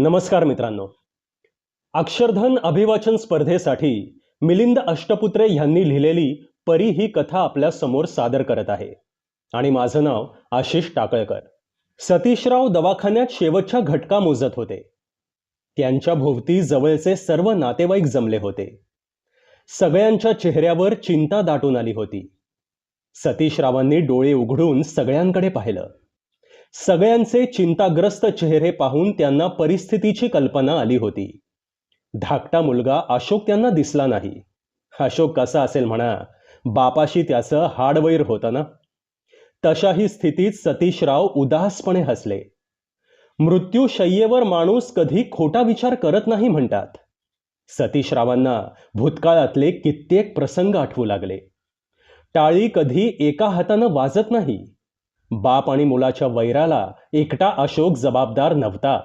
नमस्कार मित्रांनो. अक्षरधन अभिवाचन स्पर्धेसाठी मिलिंद अष्टपुत्रे यांनी लिहिलेली परी ही कथा आपल्यासमोर सादर करत आहे. आणि माझं नाव आशिष टाकळकर. सतीशराव दवाखान्यात शेवटच्या घटका मोजत होते. त्यांच्या भोवती जवळचे सर्व नातेवाईक जमले होते. सगळ्यांच्या चेहऱ्यावर चिंता दाटून आली होती. सतीशरावांनी डोळे उघडून सगळ्यांकडे पाहिलं. सगळ्यांचे चिंताग्रस्त चेहरे पाहून त्यांना परिस्थितीची कल्पना आली होती. धाकटा मुलगा अशोक त्यांना दिसला नाही. अशोक कसा असेल म्हणा बापाशी त्याचं हाडवैर होतं ना? तशाही स्थितीत सतीशराव उदासपणे हसले. मृत्यू शय्येवर माणूस कधी खोटा विचार करत नाही म्हणतात. सतीशरावांना भूतकाळातले कित्येक प्रसंग आठवू लागले. टाळी कधी एका हातानं वाजत नाही. बाप आणि मुलाच्या वैराला एकटा अशोक जबाबदार नव्हता.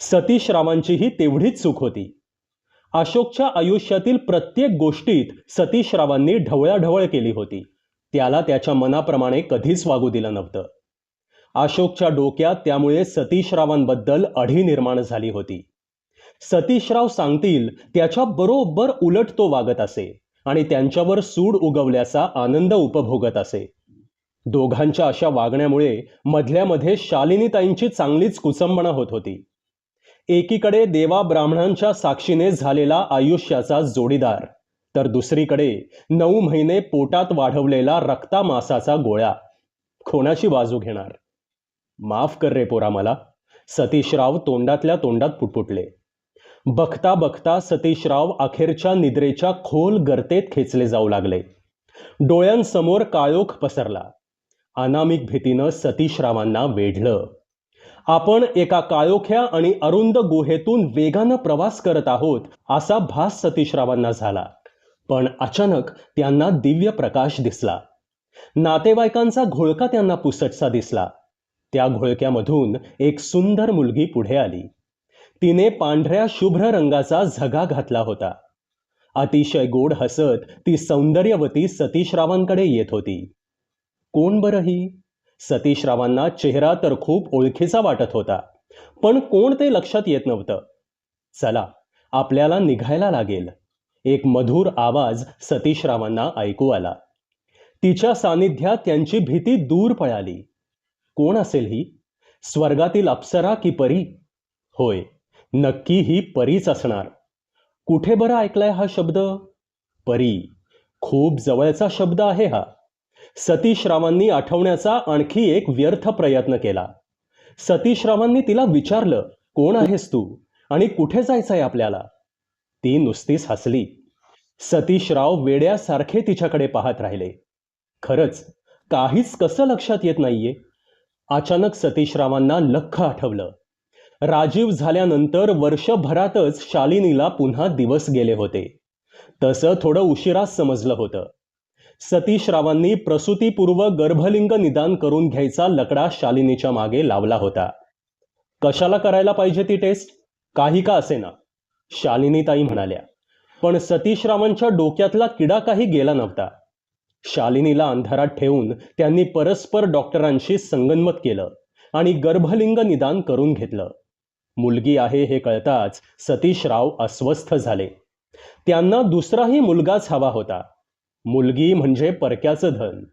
सतीशरावांचीही तेवढीच चूक होती. अशोकच्या आयुष्यातील प्रत्येक गोष्टीत सतीशरावांनी ढवळाढवळ केली होती. त्याला त्याच्या मनाप्रमाणे कधीच वागू दिलं नव्हतं. अशोकच्या डोक्यात त्यामुळे सतीशरावांबद्दल अढी निर्माण झाली होती. सतीशराव सांगतील त्याच्या बरोबर उलट तो वागत असे आणि त्यांच्यावर सूड उगवल्याचा आनंद उपभोगत असे. दोघांच्या अशा वागण्यामुळे मधल्यामध्ये शालिनीताईंची चांगलीच कुचंबणा होत होती. एकीकडे देवा ब्राह्मणांच्या साक्षीने झालेला आयुष्याचा जोडीदार तर दुसरीकडे नऊ महिने पोटात वाढवलेला रक्ता मासाचा गोळ्या. कोणाची बाजू घेणार. माफ कर रे पोरा मला. सतीशराव तोंडातल्या तोंडात पुटपुटले. बघता बघता सतीशराव अखेरच्या निद्रेच्या खोल गर्तेत खेचले जाऊ लागले. डोळ्यांसमोर काळोख पसरला. अनामिक भीतीनं सतीशरावांना वेढलं. आपण एका काळोख्या आणि अरुंद गुहेतून वेगानं प्रवास करत आहोत असा भास सतीशरावांना झाला. पण अचानक त्यांना दिव्य प्रकाश दिसला. नातेवाईकांचा घोळका त्यांना पुसटसा दिसला. त्या घोळक्यामधून एक सुंदर मुलगी पुढे आली. तिने पांढऱ्या शुभ्र रंगाचा झगा घातला होता. अतिशय गोड हसत ती सौंदर्यवती सतीशरावांकडे येत होती. कोण बरं ही? सतीशरावांना चेहरा तर खूप ओळखीचा वाटत होता पण कोण ते लक्षात येत नव्हतं? चला आपल्याला निघायला लागेल. एक मधुर आवाज सतीशरावांना ऐकू आला. तिच्या सानिध्यात त्यांची भीती दूर पळाली. कोण असेल ही? स्वर्गातील अप्सरा की परी? होय नक्की ही परीच असणार. कुठे बरं ऐकलाय हा शब्द? परी खूप जवळचा शब्द आहे हा. सतीशरावांनी आठवण्याचा आणखी एक व्यर्थ प्रयत्न केला. सतीशरावांनी तिला विचारलं कोण आहेस तू? आणि कुठे जायचंय आपल्याला? ती नुसतीच हसली. सतीशराव वेड्यासारखे तिच्याकडे पाहत राहिले. खरंच काहीच कसं लक्षात येत नाहीये? अचानक सतीशरावांना लख आठवलं. राजीव झाल्यानंतर वर्षभरातच शालिनीला पुन्हा दिवस गेले होते. तसं थोडं उशिराच समजलं होतं. सतीशरावांनी प्रसूतीपूर्व गर्भलिंग निदान करून घ्यायचा लकडा शालिनीच्या मागे लावला होता. कशाला करायला पाहिजे ती टेस्ट? काही का असेना शालिनीताई म्हणाल्या. पण सतीशरावांच्या डोक्यातला किडा काही गेला नव्हता. शालिनीला अंधारात ठेवून त्यांनी परस्पर डॉक्टरांशी संगनमत केलं आणि गर्भलिंग निदान करून घेतलं. मुलगी आहे हे कळताच सतीशराव अस्वस्थ झाले. त्यांना दुसराही मुलगाच हवा होता. मुलगी म्हणजे परक्याचं धन.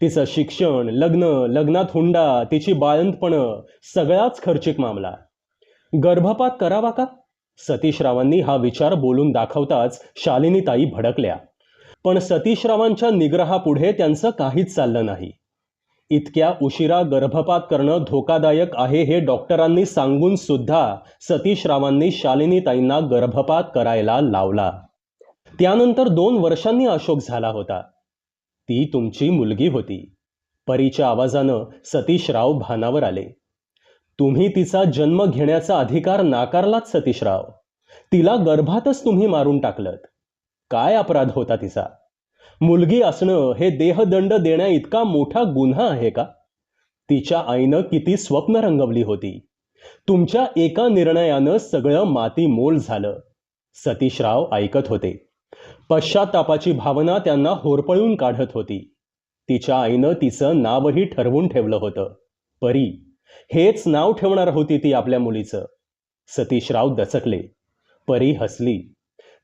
तिचं शिक्षण लग्न लग्नात हुंडा तिची बाळंतपणं सगळाच खर्चिक मामला. गर्भपात करावा का? सतीशरावांनी हा विचार बोलून दाखवताच शालिनीताई भडकल्या. पण सतीशरावांच्या निग्रहापुढे त्यांचं काहीच चाललं नाही. इतक्या उशिरा गर्भपात करणं धोकादायक आहे हे डॉक्टरांनी सांगून सुद्धा सतीशरावांनी शालिनीताईंना गर्भपात करायला लावला. त्यानंतर दोन वर्षांनी अशोक झाला होता. ती तुमची मुलगी होती. परीच्या आवाजानं सतीशराव भानावर आले. तुम्ही तिचा जन्म घेण्याचा अधिकार नाकारलात सतीशराव. तिला गर्भातच तुम्ही मारून टाकलत. काय अपराध होता तिचा? मुलगी असणं हे देहदंड देण्या इतका मोठा गुन्हा आहे का? तिच्या आईनं किती स्वप्न रंगवली होती. तुमच्या एका निर्णयानं सगळं माती मोल झालं. सतीशराव ऐकत होते. पश्चातापाची भावना त्यांना होरपळून काढत होती. तिच्या आईनं तिचं नावही ठरवून ठेवलं होतं. परी हेच नाव ठेवणार होती ती आपल्या मुलीचं. सतीशराव दचकले. परी हसली.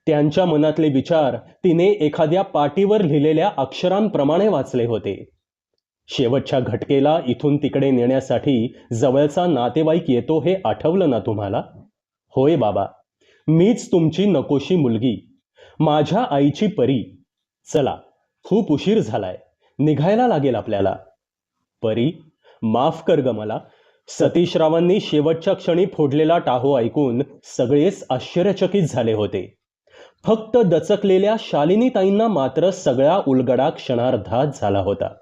त्यांच्या मनातले विचार तिने एखाद्या पाटीवर लिहिलेल्या अक्षरांप्रमाणे वाचले होते. शेवटच्या घटकेला इथून तिकडे नेण्यासाठी जवळचा नातेवाईक येतो हे आठवलं ना तुम्हाला? होय बाबा मीच तुमची नकोशी मुलगी. माझ्या आईची परी. चला खूप उशीर झालाय. निघायला लागेल आपल्याला. परी माफ कर ग मला. सतीशरावांनी शेवटच्या क्षणी फोडलेला टाहो ऐकून सगळेच आश्चर्यचकित झाले होते. फक्त दचकलेल्या शालिनीताईंना मात्र सगळा उलगडा क्षणार्धात झाला होता.